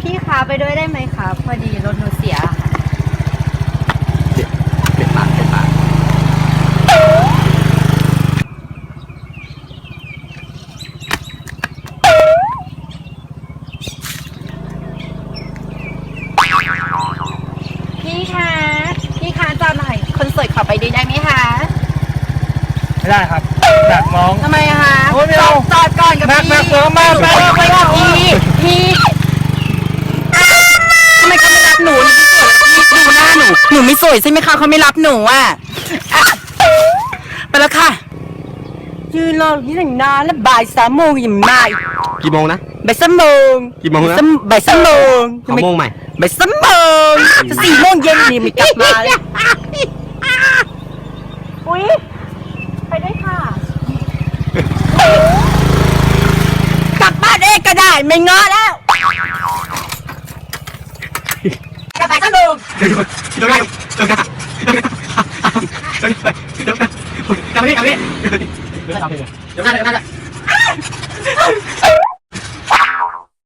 พี่คะไปด้วยได้ไหมคะพอดีรถหนูเสียค่ะเด็ดปากเด็ดปากพี่คะพี่คะจอนหนคนสวยขอไปด้ไดไหมคะไม่ได้ครับแบบมองทำไมคะโอ้ไม่เอา กับหนักหนักตัวมากไปไปกับพี่พี่ทำไมเขาไม่รับหนูดูหน้าหนูหนูไม่สวยใช่ไหมคะเขาไม่รับหนูอะไปแล้วค่ะ ยืนรออยู่นี่ตั้นานแล้วบ่ายสามโมงยังไม่กี่โมงนะบ่ายสามโมงกี่โมงนะบ่ายสามโมงสามโมงใหม่บ่ายสามโมงสี่โมงเย็นนี่ไม่กลับมายอุ้ยไปได้ค่ะ ขก็ได้ ไม่ง้อแล้วจะไปกันเลยระต่ายก็ดูเดี๋ยวกันเดี๋ยวกันเดี๋ยวกัน